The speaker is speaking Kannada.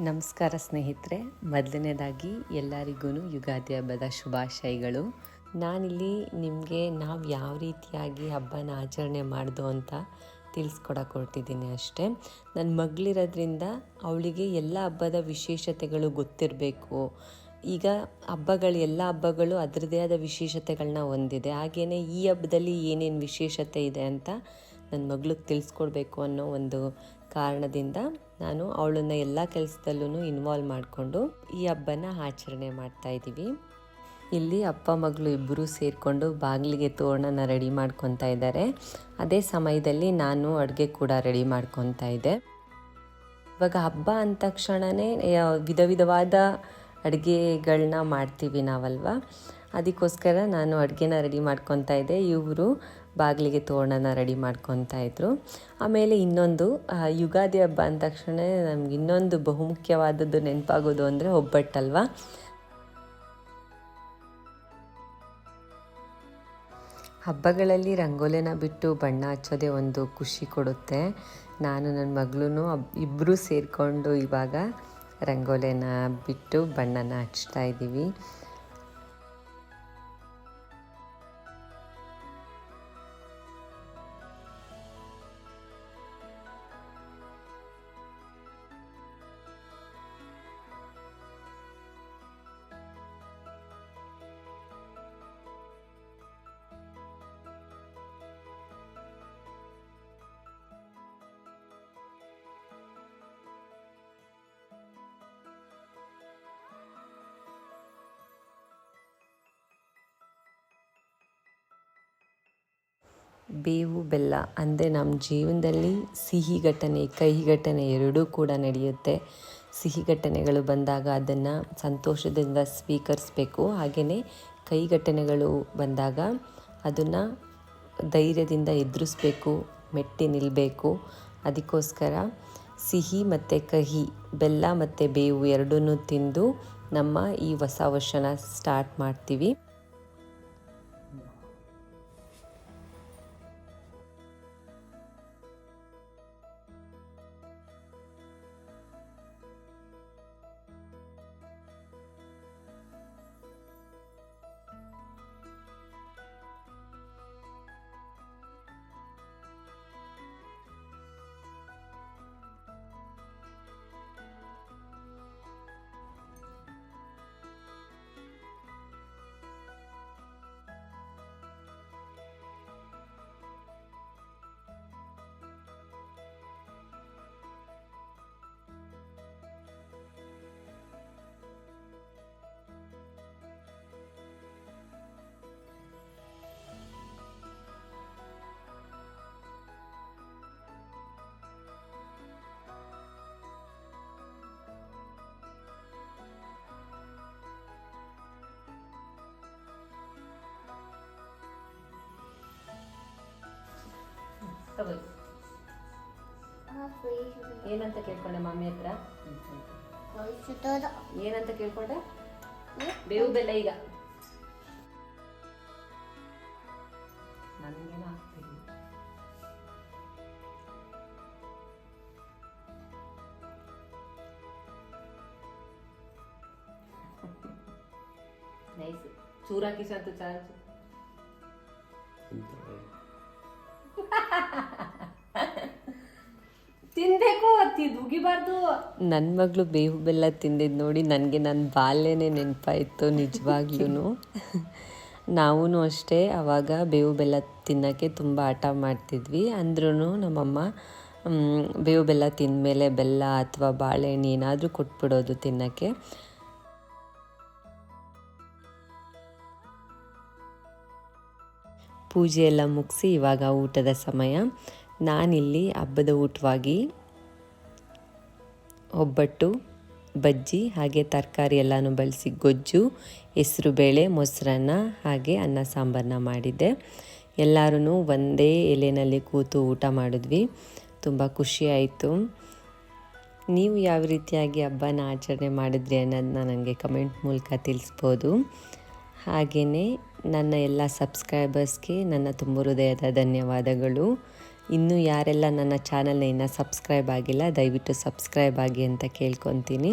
ನಮಸ್ಕಾರ ಸ್ನೇಹಿತರೆ, ಮೊದಲನೇದಾಗಿ ಎಲ್ಲರಿಗೂ ಯುಗಾದಿ ಹಬ್ಬದ ಶುಭಾಶಯಗಳು. ನಾನಿಲ್ಲಿ ನಿಮಗೆ ನಾವು ಯಾವ ರೀತಿಯಾಗಿ ಹಬ್ಬನ ಆಚರಣೆ ಮಾಡ್ದು ಅಂತ ತಿಳಿಸ್ಕೊಡಕ್ಕೆ ಹೊರಟಿದ್ದೀನಿ ಅಷ್ಟೇ. ನನ್ನ ಮಗಳಿರೋದ್ರಿಂದ ಅವಳಿಗೆ ಎಲ್ಲ ಹಬ್ಬದ ವಿಶೇಷತೆಗಳು ಗೊತ್ತಿರಬೇಕು. ಈಗ ಹಬ್ಬಗಳು, ಎಲ್ಲ ಹಬ್ಬಗಳು ಅದರದೇ ಆದ ವಿಶೇಷತೆಗಳನ್ನ ಹೊಂದಿದೆ. ಹಾಗೆಯೇ ಈ ಹಬ್ಬದಲ್ಲಿ ಏನೇನು ವಿಶೇಷತೆ ಇದೆ ಅಂತ ನನ್ನ ಮಗಳಿಗೆ ತಿಳಿಸ್ಕೊಡ್ಬೇಕು ಅನ್ನೋ ಒಂದು ಕಾರಣದಿಂದ ನಾನು ಅವಳನ್ನು ಎಲ್ಲ ಕೆಲಸದಲ್ಲೂ ಇನ್ವಾಲ್ವ್ ಮಾಡಿಕೊಂಡು ಈ ಹಬ್ಬನ ಆಚರಣೆ ಮಾಡ್ತಾ ಇದ್ದೀವಿ. ಇಲ್ಲಿ ಅಪ್ಪ, ಮಗಳು ಇಬ್ಬರು ಸೇರಿಕೊಂಡು ಬಾಗಿಲಿಗೆ ತೋರಣನ ರೆಡಿ ಮಾಡ್ಕೊತಾ ಇದ್ದಾರೆ. ಅದೇ ಸಮಯದಲ್ಲಿ ನಾನು ಅಡುಗೆ ಕೂಡ ರೆಡಿ ಮಾಡ್ಕೊತಾ ಇದ್ದೆ. ಇವಾಗ ಹಬ್ಬ ಅಂದ ತಕ್ಷಣವೇ ವಿಧ ವಿಧವಾದ ಅಡುಗೆಗಳನ್ನ ಮಾಡ್ತೀವಿ ನಾವಲ್ವ? ಅದಕ್ಕೋಸ್ಕರ ನಾನು ಅಡುಗೆನ ರೆಡಿ ಮಾಡ್ಕೊತಾ ಇದ್ದೆ. ಇವರು ಬಾಗಿಲಿಗೆ ತೋರಣನ ರೆಡಿ ಮಾಡ್ಕೊತಾ ಇದ್ರು. ಆಮೇಲೆ ಇನ್ನೊಂದು ಯುಗಾದಿ ಹಬ್ಬ ಅಂದ ತಕ್ಷಣ ನಮ್ಗೆ ಇನ್ನೊಂದು ಬಹುಮುಖ್ಯವಾದದ್ದು ನೆನಪಾಗೋದು ಅಂದರೆ ಒಬ್ಬಟ್ಟಲ್ವಾ? ಹಬ್ಬಗಳಲ್ಲಿ ರಂಗೋಲಿನ ಬಿಟ್ಟು ಬಣ್ಣ ಹಚ್ಚೋದೇ ಒಂದು ಖುಷಿ ಕೊಡುತ್ತೆ. ನಾನು ನನ್ನ ಮಗಳೂ ಇಬ್ಬರೂ ಸೇರಿಕೊಂಡು ಇವಾಗ ರಂಗೋಲಿನ ಬಿಟ್ಟು ಬಣ್ಣನ ಹಚ್ತಾ ಇದ್ದೀವಿ. ಬೇವು, ಬೆಲ್ಲ ಅಂದರೆ ನಮ್ಮ ಜೀವನದಲ್ಲಿ ಸಿಹಿ ಘಟನೆ, ಕಹಿ ಘಟನೆ ಎರಡೂ ಕೂಡ ನಡೆಯುತ್ತೆ. ಸಿಹಿ ಘಟನೆಗಳು ಬಂದಾಗ ಅದನ್ನು ಸಂತೋಷದಿಂದ ಸ್ವೀಕರಿಸಬೇಕು. ಹಾಗೆಯೇ ಕಹಿ ಘಟನೆಗಳು ಬಂದಾಗ ಅದನ್ನು ಧೈರ್ಯದಿಂದ ಎದುರಿಸ್ಬೇಕು, ಮೆಟ್ಟಿ ನಿಲ್ಲಬೇಕು ಅದಕ್ಕೋಸ್ಕರ ಸಿಹಿ ಮತ್ತು ಕಹಿ, ಬೆಲ್ಲ ಮತ್ತು ಬೇವು ಎರಡನ್ನೂ ತಿಂದು ನಮ್ಮ ಈ ಹೊಸ ವರ್ಷನ ಸ್ಟಾರ್ಟ್ ಮಾಡ್ತೀವಿ. ಏನಂತ ಕೇಳ್ಕೊಂಡೆ ಮಮ್ಮಿ ಹತ್ರ ಏನಂತ ಕೇಳ್ಕೊಂಡೆ ಬೇವು ಬೆಲ್ಲ ಈಗ ನನಗೇನು ಆಗ್ತಿಲ್ಲ ನೈಸ್ ಚೂರಾಕಿ ಸಂತು ಚಾನ್ಸ್ ತಿನ್ಬೇಕು ಉಗಿಬಾರ್ದು ನನ್ನ ಮಗಳು ಬೇವು ಬೆಲ್ಲ ತಿಂದಿದ್ದು ನೋಡಿ ನನಗೆ ನನ್ನ ಬಾಲ್ಯನೇ ನೆನಪಾಯಿತು ನಿಜವಾಗ್ಲೂ ನಾವೂ ಅಷ್ಟೇ ಆವಾಗ ಬೇವು ಬೆಲ್ಲ ತಿನ್ನೋಕ್ಕೆ ತುಂಬ ಆಟ ಮಾಡ್ತಿದ್ವಿ. ಅಂದ್ರೂ ನಮ್ಮಮ್ಮ ಬೇವು ಬೆಲ್ಲ ತಿಂದಮೇಲೆ ಬೆಲ್ಲ ಅಥವಾ ಬಾಳೆಹಣ್ಣು ಏನಾದರೂ ಕೊಟ್ಬಿಡೋದು ತಿನ್ನೋಕ್ಕೆ. ಪೂಜೆ ಎಲ್ಲ ಮುಗಿಸಿ ಇವಾಗ ಊಟದ ಸಮಯ. ನಾನಿಲ್ಲಿ ಹಬ್ಬದ ಊಟವಾಗಿ ಒಬ್ಬಟ್ಟು, ಬಜ್ಜಿ, ಹಾಗೆ ತರಕಾರಿ ಎಲ್ಲನೂ ಬಳಸಿ ಗೊಜ್ಜು ಹೆಸರುಬೇಳೆ ಮೊಸರನ್ನ, ಹಾಗೆ ಅನ್ನ ಸಾಂಬಾರನ್ನ ಮಾಡಿದ್ದೆ. ಎಲ್ಲರೂ ಒಂದೇ ಎಲೆನಲ್ಲಿ ಕೂತು ಊಟ ಮಾಡಿದ್ವಿ. ತುಂಬ ಖುಷಿಯಾಯಿತು ನೀವು ಯಾವ ರೀತಿಯಾಗಿ ಹಬ್ಬನ ಆಚರಣೆ ಮಾಡಿದ್ರಿ ಅನ್ನೋದನ್ನ ನನಗೆ ಕಮೆಂಟ್ ಮೂಲಕ ತಿಳಿಸ್ಬೋದು. ಹಾಗೆಯೇ ನನ್ನ ಎಲ್ಲ ಸಬ್ಸ್ಕ್ರೈಬರ್ಸ್ಗೆ ನನ್ನ ತುಂಬ ಹೃದಯದ ಧನ್ಯವಾದಗಳು. ಇನ್ನೂ ಯಾರೆಲ್ಲ ನನ್ನ ಚಾನಲ್ನ ಇನ್ನೂ ಸಬ್ಸ್ಕ್ರೈಬ್ ಆಗಿಲ್ಲ, ದಯವಿಟ್ಟು ಸಬ್ಸ್ಕ್ರೈಬ್ ಆಗಿ ಅಂತ ಕೇಳ್ಕೊತೀನಿ.